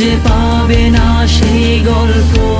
খুঁজে পাবে না সেই গল্পকার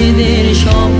বিচ্ছেদের স্বপ্ন